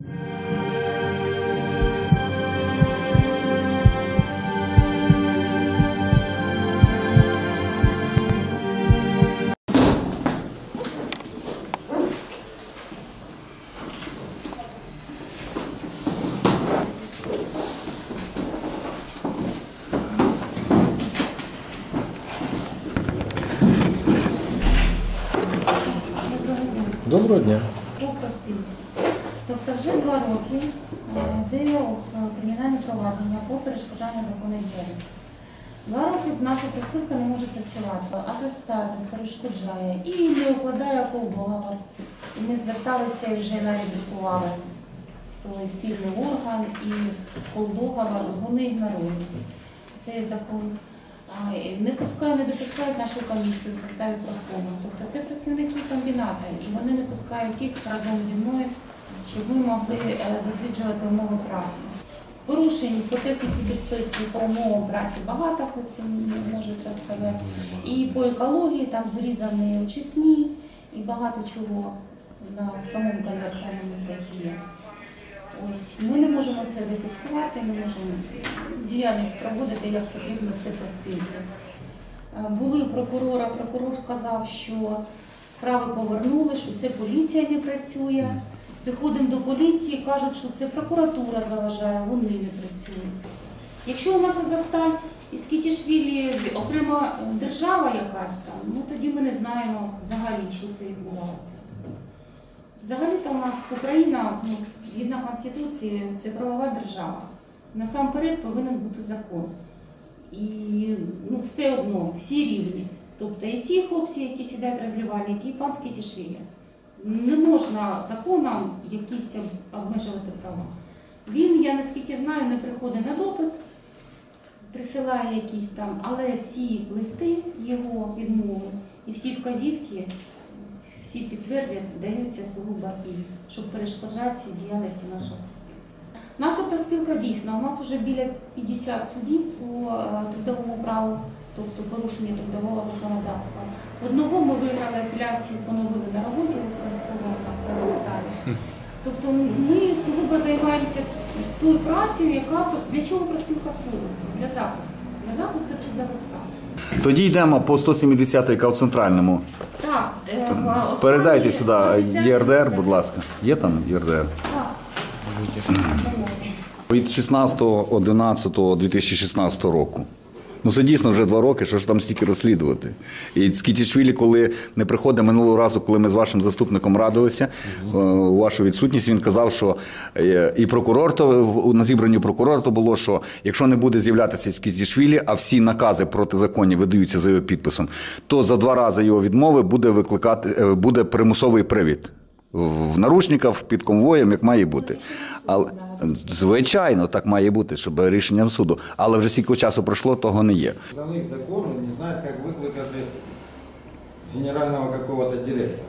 Доброго два роки е, йде е, кримінальне провадження по перешкоджанню законної діяльності. Два роки наша профспілка не може працювати, а застави перешкоджає і не укладає договор. І ми зверталися і вже навіть друкували той спільний орган і колдоговор, вони ігнорують цей закон. Не пускають, не допускають нашу комісію в составі профкому. Тобто це працівники комбіната, і вони не пускають їх разом зі мною, щоб ми могли е, досліджувати умови праці. Порушень по техніці безпеці, по умовам праці багато, хлопці можуть розказати. І по екології там зрізані очисні і багато чого на самому конвертальному цехі є. Ось ми не можемо це зафіксувати, не можемо діяльність проводити як потрібно це проспільно. Були прокурора, прокурор сказав, що справи повернули, що це поліція не працює. Приходимо до поліції, кажуть, що це прокуратура заважає, вони не працюють. Якщо у нас Азовсталь і Скітішвілі окрема держава якась там, ну тоді ми не знаємо взагалі, що це відбувається. Взагалі-то у нас Україна, ну, згідно Конституції, це правова держава. Насамперед повинен бути закон. І ну, все одно, всі рівні. Тобто і ці хлопці, які сідають розлювальники, і пан Скітішвілі. Не можна законом якісь обмежувати права. Він, я наскільки знаю, не приходить на допит, присилає якісь там, але всі листи його відмови і всі вказівки всі підтвердять, даються сугубо і щоб перешкоджати діяльності нашого. Наша проспілка дійсно, у нас вже біля 50 судів по е, трудовому праву, тобто порушення трудового законодавства. Одного ми виграли апеляцію, поновили на роботі, от Концова у нас в Тобто ми сугубо займаємося тою працею, яка для чого проспілка створюється? Для захисту, для захисту трудових прав. Тоді йдемо по 170 яка в центральному. Так, е, Передайте сюди ЄРДР, будь ласка. Є там ЄРДР? Так. Від 16.11.2016 року. Ну це дійсно вже два роки, що ж там стільки розслідувати. І Скітішвілі, коли не приходить минулого разу, коли ми з вашим заступником радилися, е, у вашу відсутність, він казав, що е, і прокурор то на зібранні прокурора то було, що якщо не буде з'являтися Скітішвілі, а всі накази протизаконні видаються за його підписом, то за два рази його відмови буде викликати е, буде примусовий привід. В наручниках під конвоєм, як має бути. Але звичайно, так має бути, щоб рішенням суду. Але вже стільки часу пройшло, того не є. За них закону не знают, как выкликати генерального какого-то директора.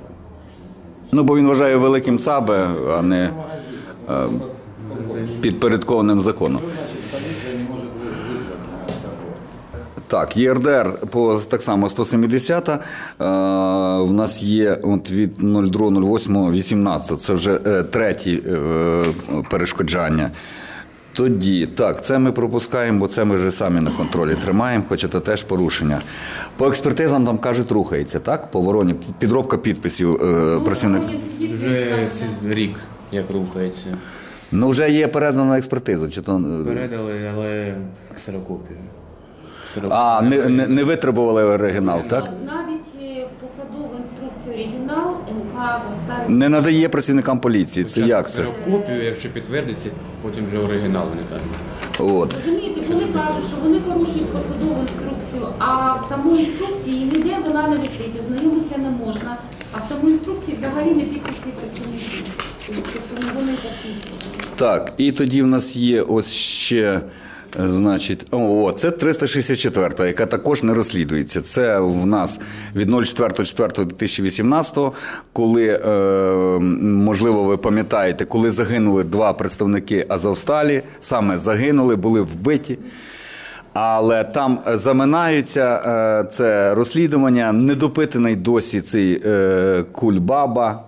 Ну бо він вважає великим ЦАБе, а не підпорядкованим законом. Так, ЄРДР по так само 170. Е, в нас є от від 02.08.18. Це вже е, третє е, перешкоджання. Тоді, так, це ми пропускаємо, бо це ми вже самі на контролі тримаємо, хоча це теж порушення. По експертизам там кажуть, рухається, так? По вороні підробка підписів е, працівник. Вже рік як рухається. Ну, вже є передано на експертизу. Чи то... Передали, але ксерокопію. А, не, не, не витребували оригінал, так? Навіть е, посадову інструкцію оригінал НК заставить. Не надає працівникам поліції. Це як це? Ксерокопію, якщо підтвердиться, потім вже оригінал вони кажуть. От. Розумієте, вони кажуть, що вони порушують посадову інструкцію, а в самій інструкції ніде вона не висить, ознайомитися не можна. А в самій інструкції взагалі не підписані працівники. Тобто не вони підписують. Так, і тоді в нас є ось ще. Значить, о, це 364, яка також не розслідується. Це в нас від 04.04.2018, коли, е, можливо, ви пам'ятаєте, коли загинули два представники Азовсталі, саме загинули, були вбиті. Але там е, заминаються е, це розслідування, недопитаний досі цей е, кульбаба.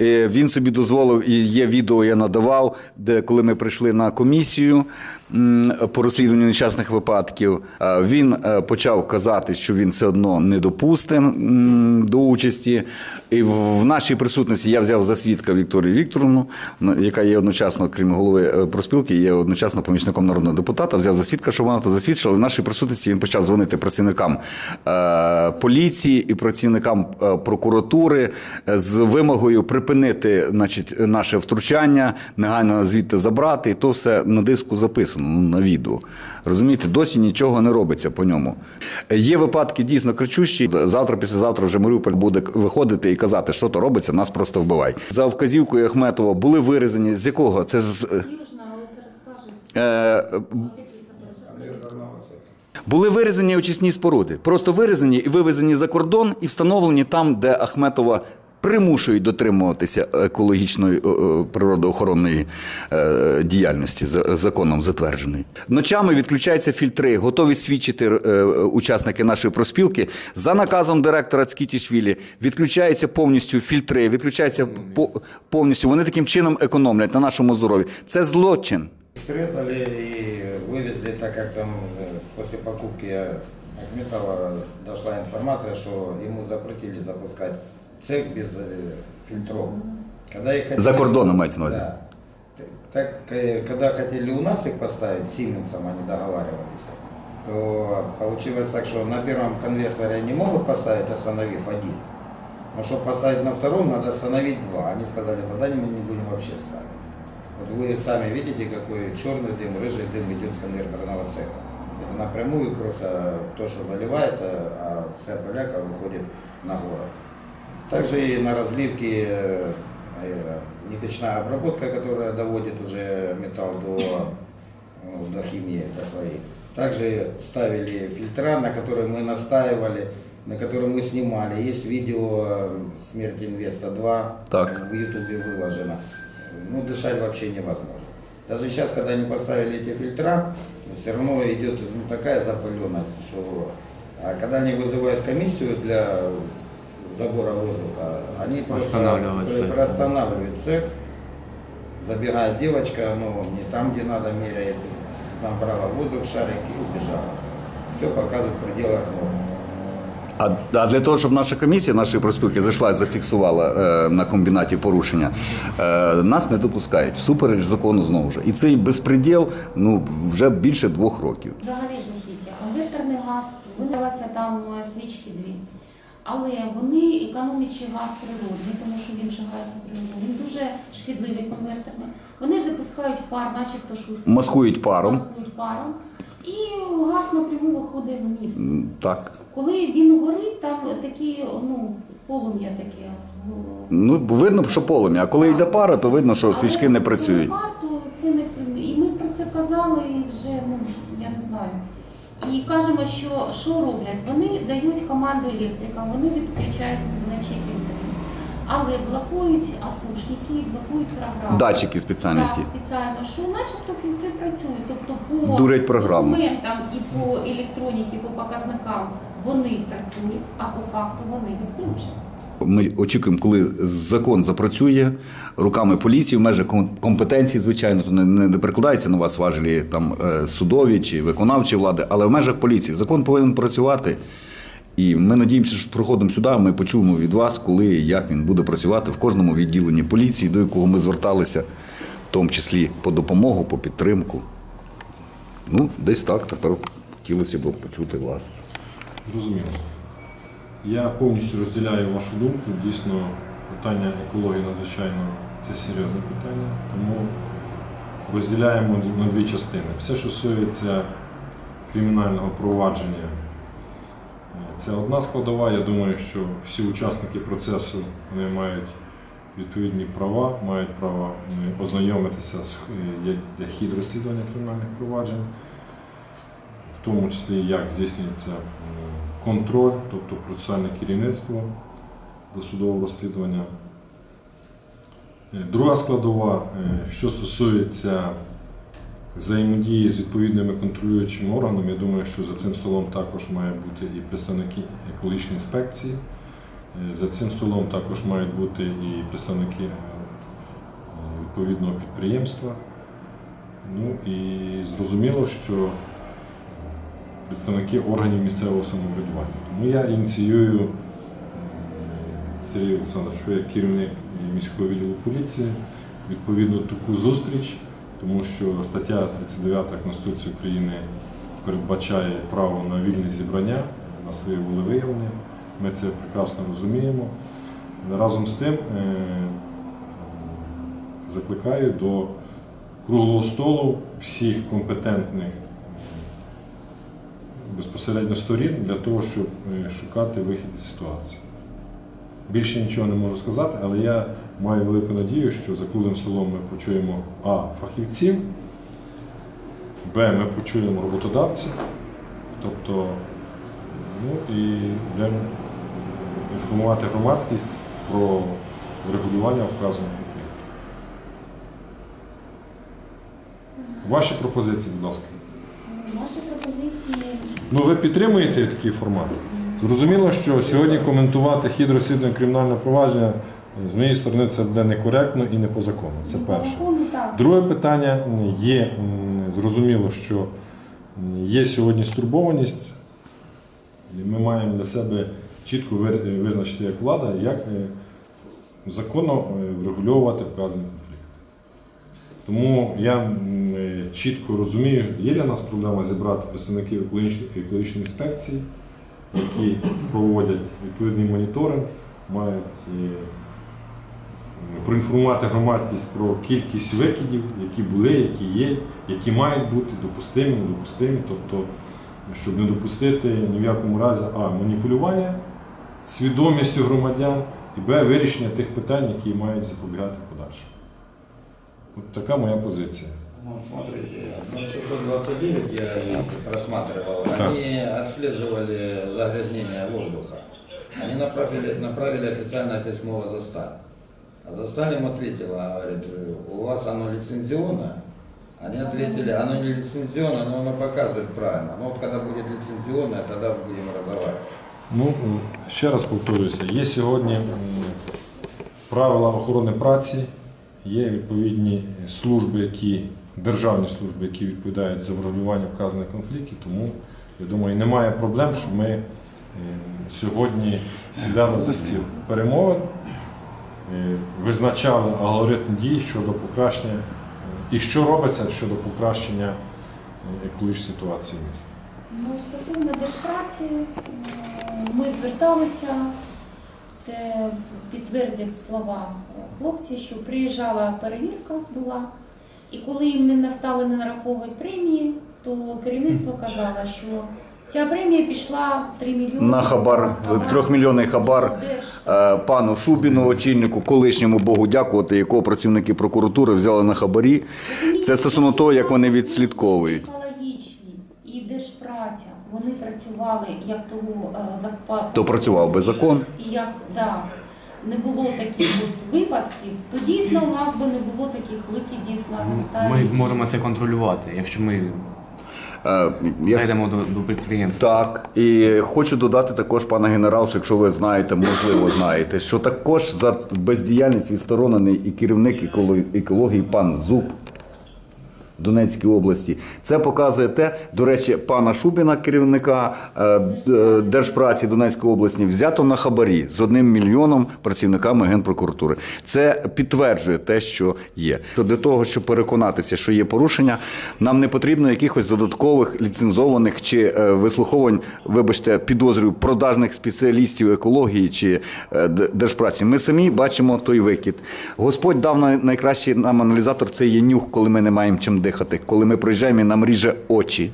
Він собі дозволив, і є відео, я надавав, де коли ми прийшли на комісію по розслідуванню нещасних випадків, е, він е, почав казати, що він все одно не допустить м, до участі. І в нашій присутності я взяв за свідка Вікторію Вікторовну, ну, яка є одночасно, крім голови е, проспілки, є одночасно помічником народного депутата. Взяв за свідка, що вона то засвідчила. В нашій присутності він почав дзвонити працівникам поліції і працівникам прокуратури з вимогою припинити значить, наше втручання, негайно звідти забрати. І то все на диску записано ну, на відео. Розумієте, досі нічого не робиться по ньому. Е, Є випадки дійсно кричущі. Завтра, післязавтра вже Маріуполь буде виходити і казати, що то робиться, нас просто вбивай. За вказівкою Ахметова були вирізані з якого? Це з розкажеш. е, були вирізані очисні споруди. Просто вирізані і вивезені за кордон, і встановлені там, де Ахметова примушують дотримуватися екологічної е, е, природоохоронної е, діяльності, за- законом затвердженої. Ночами відключаються фільтри, готові свідчити учасники нашої проспілки. За наказом директора Цкітішвілі відключаються повністю фільтри, відключаються по- повністю. Вони таким чином економлять на нашому здоров'ї. Це злочин. Срезали и вывезли, так как там э, после покупки Ахметова дошла информация, что ему запретили запускать цех без э, фильтров. Когда их хотели- За кордоном мається на увазі. Да. Так, э, когда хотели у нас их поставить, с Сименсом они договаривались, то получилось так, что на первом конвертере не могут поставить, остановив один. Но чтобы поставить на втором, надо остановить два. Они сказали, тогда мы не будем вообще ставить. Вот вы сами видите, какой черный дым, рыжий дым идет с конвертерного цеха. Это напрямую просто то, что заливается, а вся поляка выходит на город. Также и на разливке э, э, небечная обработка, которая доводит уже металл до, ну, до химии, до своей. Также ставили фильтра, на которые мы настаивали, на которые мы снимали. Есть видео э, «Смерть Инвеста 2», Так. в Ютубе выложено. Ну, дышать вообще невозможно. Даже сейчас, когда они поставили эти фильтра, все равно идет ну, такая запыленность, что... А когда они вызывают комиссию для забора воздуха, они просто Останавливают при- цех. приостанавливают цех, забегает девочка, ну, не там, где надо, меряет, набрала воздух, шарик и убежала. Все показывает в пределах норм. А, а для того, щоб наша комісія нашої проспілки зайшла і зафіксувала е, на комбінаті порушення, е, нас не допускають всупереч закону знову ж. І цей безпреділ ну, вже більше двох років. Взагалі жахіття. Конвертерний газ, виливаються там е, свічки дві. Але вони, економлячи газ природний, тому що він вживається природний, він дуже шкідливий конвертерний. Вони запускають пар, начебто шуст. Маскують паром. Маскують паром. І газ напряму виходить в місто. М, Так. Коли він горить, там такі, ну, полум'я таке. ну, Ну, видно, що полум'я. А коли йде пара, то видно, що Але свічки не працюють. пар, то це не і ми про це казали і вже ну я не знаю. І кажемо, що що роблять? Вони дають команду електрикам, вони відключають вночі фільтри. Але блокують асушники, блокують програму. Датчики спеціальні Так, спеціально, що начебто фільтри працюють. Тобто по Дурять програму. документам і по електроніці, по показникам вони працюють, а по факту вони відключені. Ми очікуємо, коли закон запрацює руками поліції в межах компетенції, звичайно, то не, не, прикладається на вас важелі там е, судові чи виконавчі влади, але в межах поліції закон повинен працювати. І ми надіємося, що приходимо сюди, ми почуємо від вас, коли і як він буде працювати в кожному відділенні поліції, до якого ми зверталися, в тому числі по допомогу, по підтримку. Ну, десь так. Тепер хотілося б почути вас. Зрозуміло. Я повністю розділяю вашу думку. Дійсно, питання екології надзвичайно це серйозне питання, тому розділяємо на дві частини. Все, що стосується кримінального провадження, це одна складова. Я думаю, що всі учасники процесу вони мають відповідні права, мають право е, ознайомитися з е, як- хід розслідування кримінальних проваджень тому числі як здійснюється контроль, тобто процесуальне керівництво досудового розслідування. Е, Друга складова, е, що стосується взаємодії з відповідними контролюючими органами, я думаю, що за цим столом також має бути і представники екологічної інспекції, Е, За цим столом також мають бути і представники відповідного підприємства. Ну і зрозуміло, що представники органів місцевого самоврядування. Тому я ініціюю Сергій Олександрович, ви як керівник міського відділу поліції, відповідно таку зустріч, тому що стаття 39 Конституції України передбачає право на вільне зібрання, на своє волевиявлення. Ми це прекрасно розуміємо. Разом з тим е, закликаю до круглого столу всіх компетентних безпосередньо сторін для того, щоб е, шукати вихід із ситуації. Більше нічого не можу сказати, але я маю велику надію, що за круглим столом ми почуємо А. Фахівців, Б. Ми почуємо роботодавців, тобто ну, і будемо інформувати громадськість про регулювання вказаного конфлікту. Ваші пропозиції, будь ласка. Наші пропозиції Ну, ви підтримуєте такий формат? Зрозуміло, що сьогодні коментувати хід розслідування кримінального провадження з моєї сторони це буде некоректно і не по закону. Це перше. Друге питання є зрозуміло, що є сьогодні стурбованість. І Ми маємо для себе чітко визначити як влада, як е, законно е, врегульовувати вказаний конфлікт. Тому я чітко розумію, є для нас проблема зібрати представників екологічної, інспекції, які проводять відповідний моніторинг, мають е, проінформувати громадськість про кількість викидів, які були, які є, які мають бути допустимі, недопустимі. Тобто, щоб не допустити ні в якому разі а маніпулювання свідомістю громадян і б вирішення тих питань, які мають запобігати подальшому. От така моя позиція. Ну, смотрите, на 629 я просматривал, они отслеживали загрязнение воздуха. Они направили, направили официальное письмо в Азосталь. А Азосталь им ответила, говорит, у вас оно лицензионное. Они ответили, оно не лицензионное, но оно показывает правильно. Но вот когда будет лицензионное, тогда будем разговаривать. Ну, ще раз повторююся, є сьогодні правила охорони праці, є відповідні служби, які, державні служби, які відповідають за врегулювання вказаних конфліктів, тому я думаю, немає проблем, щоб ми е, сьогодні сідали за стіл. перемовин, е, визначали алгоритм дій щодо покращення е, і що робиться щодо покращення екологічної ситуації в місті. Ну, стосовно держпраці, ми зверталися, де підтвердять слова хлопці, що приїжджала перевірка була, і коли їм не настали не нараховувати премії, то керівництво казало, що ця премія пішла 3 мільйони На хабар, трьохмільйонний хабар. Е, Пану Шубіну, очільнику, колишньому Богу дякувати, якого працівники прокуратури взяли на хабарі. Це стосовно того, як вони відслідковують. Екологічні і держпраця, вони працювали як того е, за То працював би закон. І як да, не було таких от випадків, то дійсно у нас би не було таких викидів на заставі. Ми зможемо це контролювати, якщо ми Е, я- зайдемо до, до підприємства. Так, і хочу додати також, пане генерал, що якщо ви знаєте, можливо, знаєте, що також за бездіяльність відсторонений і керівник еколо- екології пан Зуб. Донецькій області. Це показує те, до речі, пана Шубіна, керівника е, Держпраці Донецької області, взято на хабарі з одним мільйоном працівниками Генпрокуратури. Це підтверджує те, що є. Для того, щоб переконатися, що є порушення, нам не потрібно якихось додаткових ліцензованих чи е, вислуховувань, вибачте, підозрюю продажних спеціалістів екології чи е, держпраці. Ми самі бачимо той викид. Господь дав най- найкращий нам аналізатор це є нюх, коли ми не маємо чим дихати, коли ми проїжджаємо і нам ріже очі.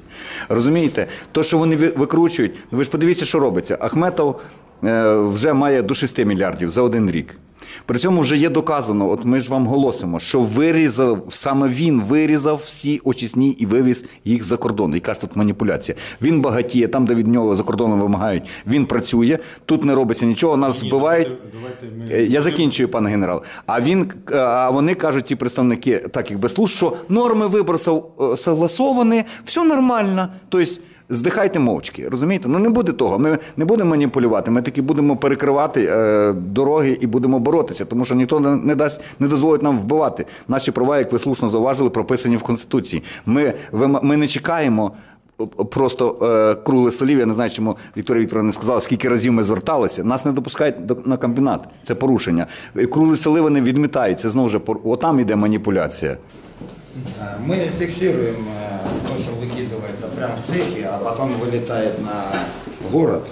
Розумієте? То, що вони викручують, ви ж подивіться, що робиться. Ахметов е, вже має до 6 мільярдів за один рік. При цьому вже є доказано, от ми ж вам голосимо, що вирізав саме він вирізав всі очисні і вивіз їх за кордон. Яка ж тут маніпуляція? Він багатіє, там, де від нього за кордоном вимагають, він працює, тут не робиться нічого, нас вбивають. Давайте Е, Я закінчую, пане генерал. А він е, а вони кажуть, ці представники так як без служб, що норми виборців е, согласовані, все нормально. Тобто здихайте мовчки. Розумієте? Ну не буде того. Ми не будемо маніпулювати. Ми таки будемо перекривати е, дороги і будемо боротися, тому що ніхто не, дасть, не дозволить нам вбивати. Наші права, як ви слушно зауважили, прописані в Конституції. Ми, вим- ми не чекаємо. Просто е, кругле столів, я не знаю, чому Вікторія Вікторовна не сказала, скільки разів ми зверталися. Нас не допускають до, на комбінат. Це порушення. Е, Круглі столи вони відмітають. Це знову ж отам іде маніпуляція. А, Мы прямо в цехе, а потом вылетает на город.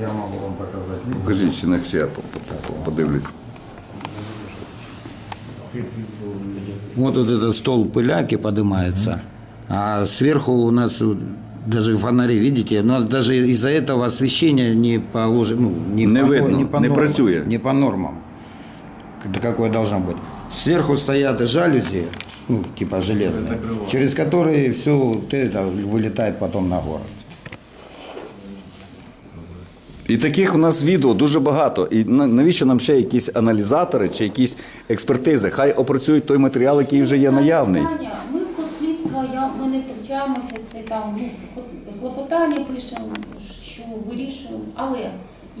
Я могу вам показать. Покажіть, чи ще я по- по- по- подивлюсь. Вот, вот этот стол пыляки поднимается, а сверху у нас даже фонари, видите, но даже из-за этого освещение не положено, ну, не, Не по, видно, не, по не нормам, працює. не по нормам, какое должно быть. Сверху стоят жалюзи, ну, типа железные, через которые все вот это вылетает потом на город. І таких у нас відео дуже багато. І на- навіщо нам ще якісь аналізатори чи якісь експертизи? Хай опрацюють той матеріал, який вже є наявний. Питання. Ми в ход слідства, я, ми не втручаємося, це там ну, ход- клопотання пишемо, що вирішуємо. Але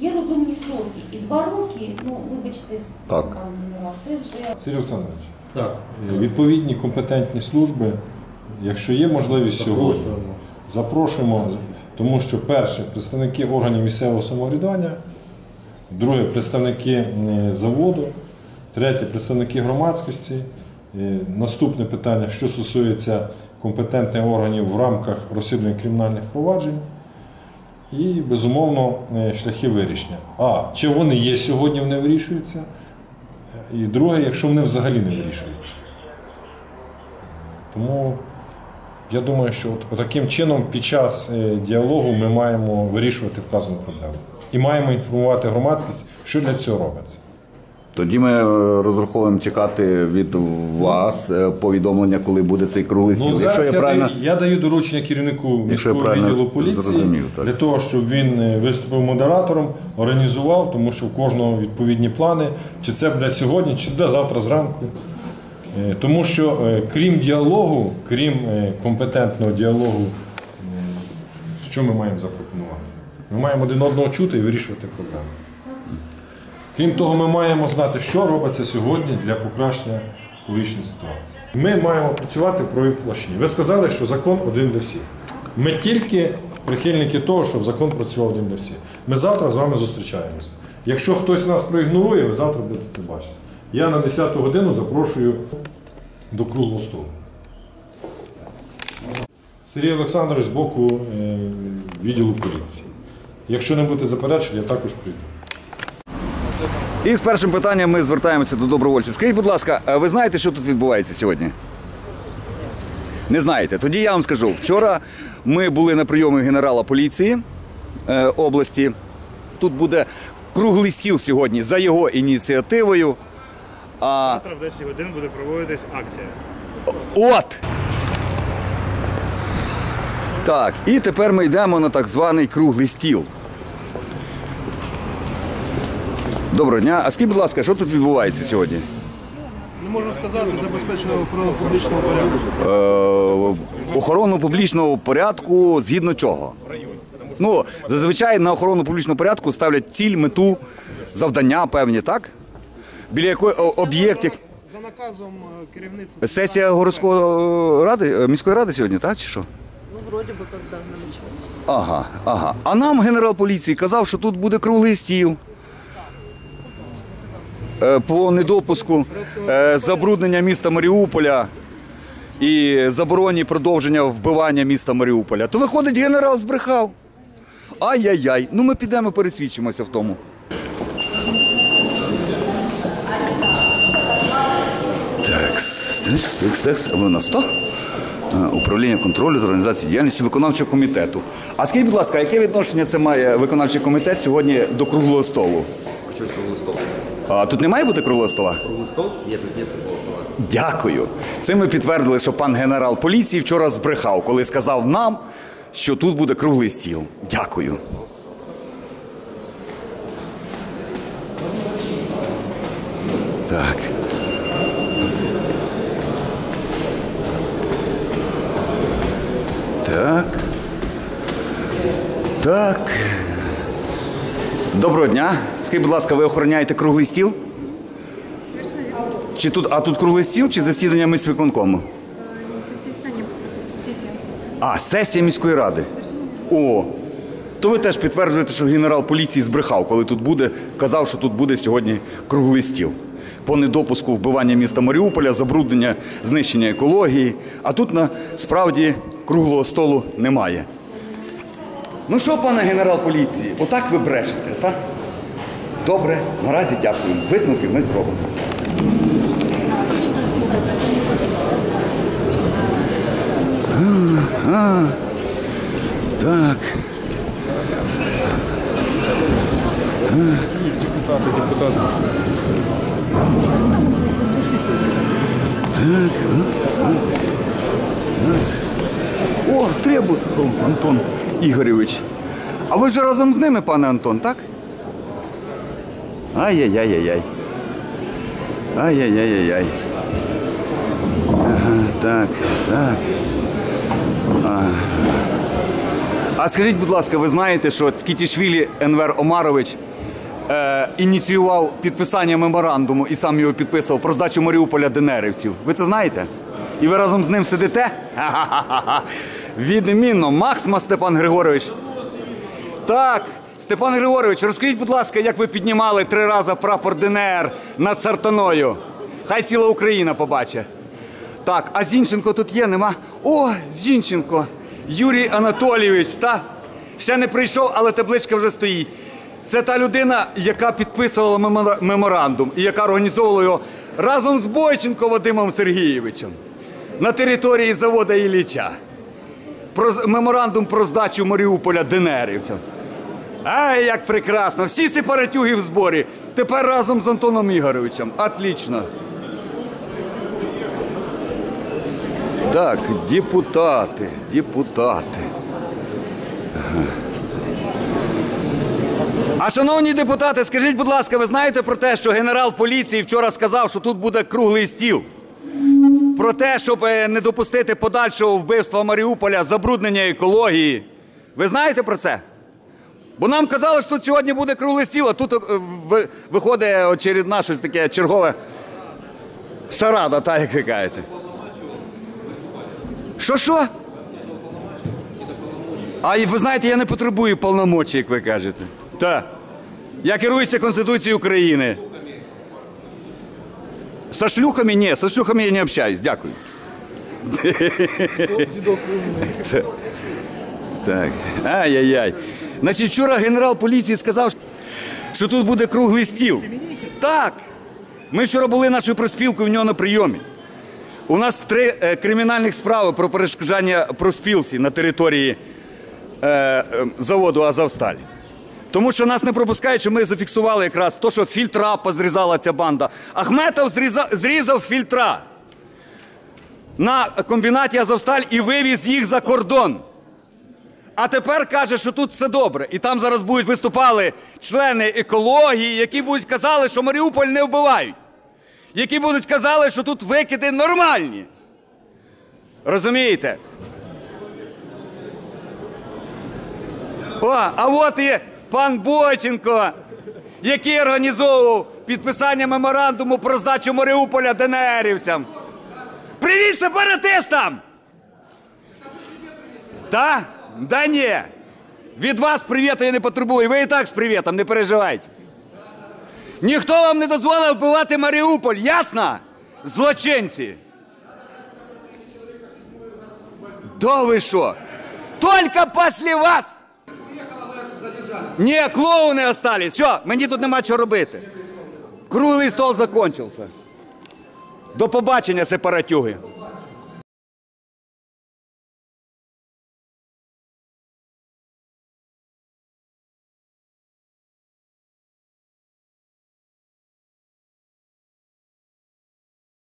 є розумні сроки. І два роки, ну вибачте, Так. пан генерал, це вже Сергій Олександрович, так. відповідні компетентні служби, якщо є можливість сьогодні, запрошуємо, тому що перше представники органів місцевого самоврядування, друге представники заводу, третє представники громадськості. Е, Наступне питання, що стосується компетентних органів в рамках розслідування кримінальних проваджень. І, безумовно, е, шляхи вирішення. А, чи вони є сьогодні, вони вирішуються? І друге, якщо вони взагалі не вирішуються. Тому я думаю, що от, таким чином під час е, діалогу ми маємо вирішувати вказану проблему. І маємо інформувати громадськість, що для цього робиться. Тоді ми е, розраховуємо чекати від вас е, повідомлення, коли буде цей круглий стіл. Ну, Якщо я я, правильно даю, я даю доручення керівнику міського правильно відділу поліції зрозумів, так. для того, щоб він е, виступив модератором, організував, тому що у кожного відповідні плани, чи це буде сьогодні, чи буде завтра зранку. Тому що крім діалогу, крім компетентного діалогу, що ми маємо запропонувати? Ми маємо один одного чути і вирішувати проблеми. Крім того, ми маємо знати, що робиться сьогодні для покращення екологічної ситуації. Ми маємо працювати в правовій площині. Ви сказали, що закон один для всіх. Ми тільки прихильники того, щоб закон працював один для всіх. Ми завтра з вами зустрічаємося. Якщо хтось нас проігнорує, ви завтра будете це бачити. Я на 10 годину запрошую до круглого столу. Сергій Олександрович з боку е, відділу поліції. Якщо не будете заперечувати, я також прийду. І з першим питанням ми звертаємося до добровольців. Скажіть, будь ласка, ви знаєте, що тут відбувається сьогодні? Не знаєте. Тоді я вам скажу. Вчора ми були на прийомі генерала поліції е, області. Тут буде круглий стіл сьогодні за його ініціативою. А Завтра в 10 годин буде проводитись акція. От! Так, і тепер ми йдемо на так званий круглий стіл. Доброго дня. А скажіть, будь ласка, що тут відбувається сьогодні? Не можу сказати, забезпечення охорони публічного порядку. Е, охорону публічного порядку згідно чого? Ну, зазвичай на охорону публічного порядку ставлять ціль, мету, завдання певні, так? Біля якої об'єкт, як За наказом е, керівництва сесія городської ради, е, міської ради сьогодні, так? Чи що? Ну, вроде бы, когда намечалось. Ага, ага. А нам генерал поліції казав, що тут буде круглий стіл. Е, По недопуску е, забруднення міста Маріуполя і забороні продовження вбивання міста Маріуполя. То виходить, генерал збрехав. Ай-яй-яй. Ну ми підемо пересвідчимося в тому. Такс, такс, такс, такс. А ви на 100? Е, Управління контролю та організації діяльності виконавчого комітету. А скажіть, будь ласка, яке відношення це має виконавчий комітет сьогодні до круглого столу? Чего круглый стол? А тут не має бути круглого стола? Круглый стол? Нет, тут нет круглого стола. Дякую. Це ми підтвердили, що пан генерал поліції вчора збрехав, коли сказав нам, що тут буде круглий стіл. Дякую. Так. Так. Так. Доброго дня. Скажіть, будь ласка, ви охороняєте круглий стіл? Чи тут, а тут круглий стіл чи засідання міськвиконкому? Сессия. А, сесія міської ради. О. То ви теж підтверджуєте, що генерал поліції збрехав, коли тут буде, казав, що тут буде сьогодні круглий стіл. По недопуску вбивання міста Маріуполя, забруднення, знищення екології. А тут насправді круглого столу немає. Ну що, пане генерал поліції, отак ви брешете, так? Добре, наразі дякую. Висновки ми зробимо. А, так. О, требует Антон Ігоревич. А ви ж разом з ними, пане Антон, так? Ай-яй-яй-яй-яй. Ай-яй-яй-яй-яй. Так, так. А. скажіть, будь ласка, ви знаєте, що Ткітішвілі Енвер Омарович е, ініціював підписання меморандуму і сам його підписував про здачу Маріуполя денерівців. Ви це знаєте? І ви разом з ним сидите? Ха-ха-ха-ха. Відмінно, Максма Степан Григорович. Так, Степан Григорович, розкажіть, будь ласка, як ви піднімали три рази прапор ДНР над Сартаною? Хай ціла Україна побачить. Так, а Зінченко тут є, нема? О, Зінченко, Юрій Анатолійович, та? Ще не прийшов, але табличка вже стоїть. Це та людина, яка підписувала меморандум і яка організовувала його разом з Бойченко Вадимом Сергійовичем на території заводу Ілліча. Про меморандум про здачу Маріуполя денерівцям. Ай, як прекрасно! Всі сепаратюги в зборі. Тепер разом з Антоном Ігоровичем. Отлично. Так, депутати, депутати. А шановні депутати, скажіть, будь ласка, ви знаєте про те, що генерал поліції вчора сказав, що тут буде круглий стіл? Про те, щоб е, не допустити подальшого вбивства Маріуполя, забруднення екології. Ви знаєте про це? Бо нам казали, що тут сьогодні буде круглий стіл, а тут е, ви- виходить очередна щось таке чергове шарада, та як ви кажете. Що що? А ви знаєте, я не потребую повномочі, як ви кажете. Так. Я керуюся Конституцією України. Со шлюхами ні, со шлюхами я не общаюсь, дякую. Так. Ай-яй-яй. Значить, вчора генерал поліції сказав, що тут буде круглий стіл. Так. Ми вчора були нашою проспілкою в нього на прийомі. У нас три е, кримінальних справи про перешкоджання проспілці на території е, е, заводу Азовсталь. Тому що нас не пропускають, що ми зафіксували якраз то, що фільтра позрізала ця банда. Ахметов зрізав, зрізав фільтра на комбінаті Азовсталь і вивіз їх за кордон. А тепер каже, що тут все добре. І там зараз будуть виступали члени екології, які будуть казали, що Маріуполь не вбивають. Які будуть казали, що тут викиди нормальні. Розумієте? О, а от і пан Бойченко, який організовував підписання меморандуму про здачу Маріуполя ДНРівцям. Привіт сепаратистам! Та? Да ні. Від вас привіта я не потребую. Ви і так з привітом, не переживайте. Ніхто вам не дозволив вбивати Маріуполь, ясно? Злочинці. Да ви що? Только після вас. Ні, клоуни остались. Все, мені тут нема чого робити. Круглий стол закончився. До побачення, сепаратюги.